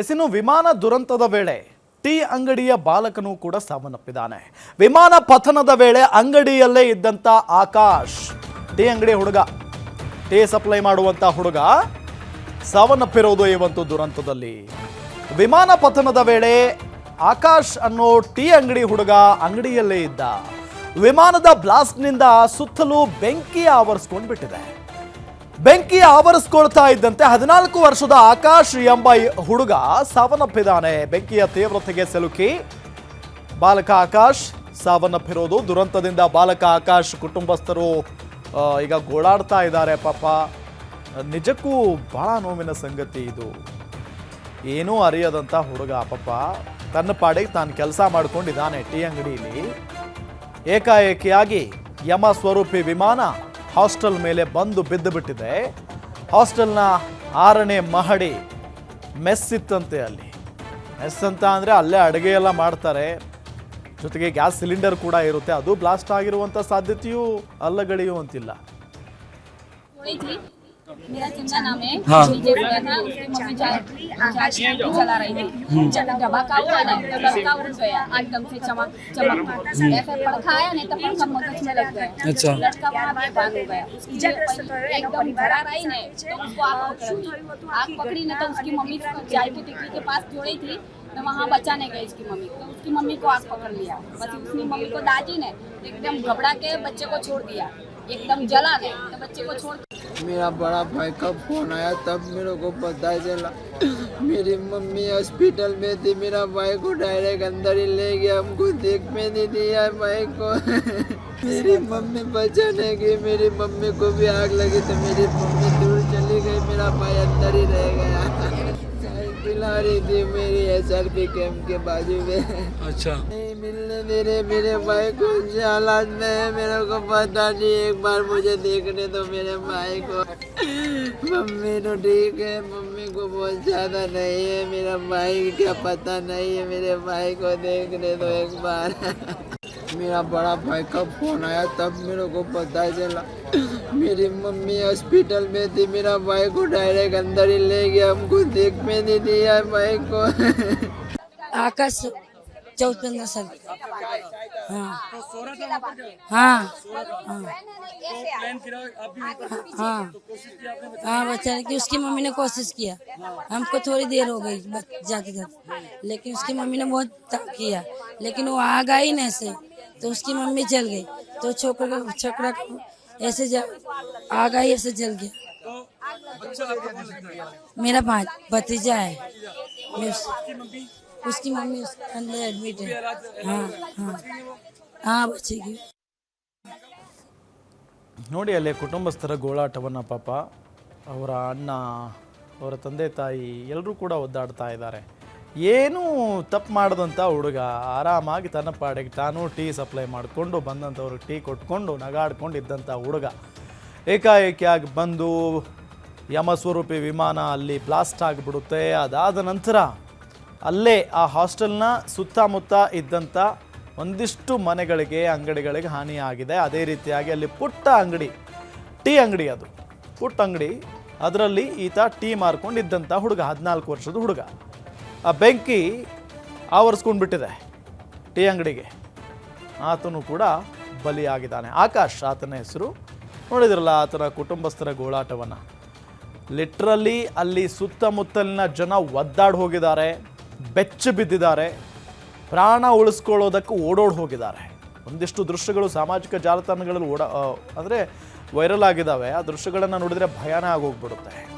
S ಇನ್ನು ವಿಮಾನ ದುರಂತದ ವೇಳೆ ಟೀ ಅಂಗಡಿಯ ಬಾಲಕನು ಕೂಡ ಸಾವನ್ನಪ್ಪಿದ್ದಾನೆ. ವಿಮಾನ ಪತನದ ವೇಳೆ ಅಂಗಡಿಯಲ್ಲೇ ಇದ್ದಂತ ಆಕಾಶ್, ಟೀ ಅಂಗಡಿ ಹುಡುಗ. ಟೀ ಸಪ್ಲೈ ಮಾಡುವಂತ ಹುಡುಗ ಸಾವನ್ನಪ್ಪಿರೋದು ಈ ದುರಂತದಲ್ಲಿ. ವಿಮಾನ ಪತನದ ವೇಳೆ ಆಕಾಶ್ ಅನ್ನೋ ಟೀ ಅಂಗಡಿ ಹುಡುಗ ಅಂಗಡಿಯಲ್ಲೇ ಇದ್ದ. ವಿಮಾನದ ಬ್ಲಾಸ್ಟ್ನಿಂದ ಸುತ್ತಲೂ ಬೆಂಕಿ ಆವರಿಸ್ಕೊಂಡು ಬಿಟ್ಟಿದೆ ಬೆಂಕಿ ಆವರಿಸ್ಕೊಳ್ತಾ ಇದ್ದಂತೆ ಹದಿನಾಲ್ಕು ವರ್ಷದ ಆಕಾಶ್ ಎಂಬ ಹುಡುಗ ಸಾವನ್ನಪ್ಪಿದ್ದಾನೆ. ಬೆಂಕಿಯ ತೀವ್ರತೆಗೆ ಸಿಲುಕಿ. ಬಾಲಕ ಆಕಾಶ್ ಸಾವನ್ನಪ್ಪಿರೋದು. ದುರಂತದಿಂದ ಬಾಲಕ ಆಕಾಶ್ ಕುಟುಂಬಸ್ಥರು ಈಗ ಗೋಳಾಡ್ತಾ ಇದ್ದಾರೆ. ಪಾಪ, ನಿಜಕ್ಕೂ ಬಹಳ ನೋವಿನ ಸಂಗತಿ ಇದು. ಏನೂ ಅರಿಯದಂಥ ಹುಡುಗ ಪಾಪ. ತನ್ನ ಪಾಡಿಗೆ ತಾನು ಕೆಲಸ ಮಾಡ್ಕೊಂಡಿದ್ದಾನೆ ಟೀ ಅಂಗಡಿಯಲ್ಲಿ ಏಕಾಏಕಿಯಾಗಿ ಯಮ ಸ್ವರೂಪಿ ವಿಮಾನ ಹಾಸ್ಟೆಲ್ ಮೇಲೆ ಬಂದು ಬಿದ್ದು ಬಿಟ್ಟಿದೆ. ಹಾಸ್ಟೆಲ್ನ ಆರನೇ ಮಹಡಿ ಮೆಸ್ ಇತ್ತಂತೆ ಅಲ್ಲಿ. ಮೆಸ್ ಅಂತ ಅಂದರೆ ಅಲ್ಲೇ ಅಡುಗೆ ಎಲ್ಲ ಮಾಡ್ತಾರೆ. ಜೊತೆಗೆ ಗ್ಯಾಸ್ ಸಿಲಿಂಡರ್ ಕೂಡ ಇರುತ್ತೆ. ಅದು ಬ್ಲಾಸ್ಟ್ ಆಗಿರುವಂಥ ಸಾಧ್ಯತೆಯೂ ಅಲ್ಲಗಳೆಯುವಂತಿಲ್ಲ मेरा चंदा नाम है। हाँ। था उसकी मम्मी चला रही थी। हुआ ना तो उड़ गया एकदम से चमक चमक ऐसे पड़खा आया नहीं तो पड़खा मगज में लग गया। अच्छा। लड़का वहाँ बेभान हो गया। उसकी एकदम डरा रही ने तो उसको आग पकड़ ली आग पकड़ी ने तो उसकी मम्मी चाय की टिक्की के पास जोड़ी थी तो वहाँ बचाने गई उसकी मम्मी तो उसकी मम्मी को आग पकड़ लिया। बस उसकी मम्मी को दादी ने एकदम घबरा के बच्चे को छोड़ दिया। एकदम जला ने तो बच्चे को छोड़ मेरा बड़ा भाई का फ़ोन आया, तब मेरे को पता चला। मेरी मम्मी हॉस्पिटल में थी, मेरा भाई को डायरेक्ट अंदर ही ले गया, हमको देख में नहीं दिया भाई को। मेरी मम्मी बचाने गई, मेरी मम्मी को भी आग लगी तो मेरी मम्मी दूर चली गई, मेरा भाई अंदर ही रह गया। रही थी मेरी एस आर पी कैम्प के बाजू में। अच्छा। नहीं मिलने दे रहे मेरे भाई को से हालात में है मेरे को पता नहीं एक बार मुझे देखने तो मेरे भाई को। मम्मी तो ठीक है मम्मी को बहुत ज़्यादा नहीं है मेरा भाई क्या पता नहीं है मेरे भाई को देखने तो एक बार। मेरा बड़ा भाई का फ़ोन आया, तब मेरे को पता चला। मेरी मम्मी हॉस्पिटल में थी, मेरा भाई को डायरेक्ट अंदर ही ले गया, हमको देख में नहीं दिया भाई को। आकाश पंद्रह साल। हाँ। हाँ। हाँ। हाँ बचाने की उसकी मम्मी ने कोशिश किया। हमको थोड़ी देर हो गई जाते जाते लेकिन उसकी मम्मी ने बहुत किया। लेकिन वो आ गई ना ऐसे तो उसकी मम्मी जल गई तो छोकरा छोकरा ऐसे जा, आ गई ऐसे जल गया मेरा भाई भतीजा है मैं उस, उसकी मम्मी उस अंदर एडमिट है हाँ हाँ हाँ बचेगी ನೋಡಿ ಅಲ್ಲಿ ಕುಟುಂಬಸ್ಥರ ಗೋಳಾಟವನ್ನು ಪಾಪ ಅವರ ಅಣ್ಣ ಅವರ ತಂದೆ ತಾಯಿ ಎಲ್ಲರೂ ಕೂಡ ಒದ್ದಾಡ್ತಾ ಇದ್ದಾರೆ ಏನೂ ತಪ್ಪು ಮಾಡಿದಂಥ ಹುಡುಗ ಆರಾಮಾಗಿ ತನ್ನ ಪಾಡಿಗೆ ತಾನು ಟೀ ಸಪ್ಲೈ ಮಾಡಿಕೊಂಡು ಬಂದಂಥವ್ರಿಗೆ ಟೀ ಕೊಟ್ಕೊಂಡು ನಗಾಡ್ಕೊಂಡು ಇದ್ದಂಥ ಹುಡುಗ ಏಕಾಏಕಿಯಾಗಿ ಬಂದು ಯಮಸ್ವರೂಪಿ ವಿಮಾನ ಅಲ್ಲಿ ಬ್ಲಾಸ್ಟ್ ಆಗಿಬಿಡುತ್ತೆ. ಅದಾದ ನಂತರ ಅಲ್ಲೇ ಆ ಹಾಸ್ಟೆಲ್ನ ಸುತ್ತಮುತ್ತ ಇದ್ದಂಥ ಒಂದಿಷ್ಟು ಮನೆಗಳಿಗೆ, ಅಂಗಡಿಗಳಿಗೆ ಹಾನಿಯಾಗಿದೆ. ಅದೇ ರೀತಿಯಾಗಿ ಅಲ್ಲಿ ಪುಟ್ಟ ಅಂಗಡಿ, ಟೀ ಅಂಗಡಿ ಅದು. ಪುಟ್ಟ ಅಂಗಡಿ. ಅದರಲ್ಲಿ ಈತ ಟೀ ಮಾರ್ಕೊಂಡಿದ್ದಂಥ ಹುಡುಗ, ಹದಿನಾಲ್ಕು ವರ್ಷದ ಹುಡುಗ. ಆ ಬೆಂಕಿ ಆವರಿಸ್ಕೊಂಡ್ಬಿಟ್ಟಿದೆ ಟೀ ಅಂಗಡಿಗೆ. ಆತನು ಕೂಡ ಬಲಿಯಾಗಿದ್ದಾನೆ. ಆಕಾಶ್ ಆತನ ಹೆಸರು. ನೋಡಿದ್ರಲ್ಲ ಆತನ ಕುಟುಂಬಸ್ಥರ ಗೋಳಾಟವನ್ನು. ಲಿಟ್ರಲಿ ಅಲ್ಲಿ ಸುತ್ತಮುತ್ತಲಿನ ಜನ ಒದ್ದಾಡಿ ಹೋಗಿದ್ದಾರೆ, ಬೆಚ್ಚ ಬಿದ್ದಿದ್ದಾರೆ, ಪ್ರಾಣ ಉಳಿಸ್ಕೊಳ್ಳೋದಕ್ಕೂ ಓಡೋಡಿ ಹೋಗಿದ್ದಾರೆ. ಒಂದಿಷ್ಟು ದೃಶ್ಯಗಳು ಸಾಮಾಜಿಕ ಜಾಲತಾಣಗಳಲ್ಲಿ ಓಡ ಅಂದರೆ ವೈರಲ್ ಆಗಿದ್ದಾವೆ. ಆ ದೃಶ್ಯಗಳನ್ನು ನೋಡಿದರೆ ಭಯಾನ ಆಗೋಗ್ಬಿಡುತ್ತೆ.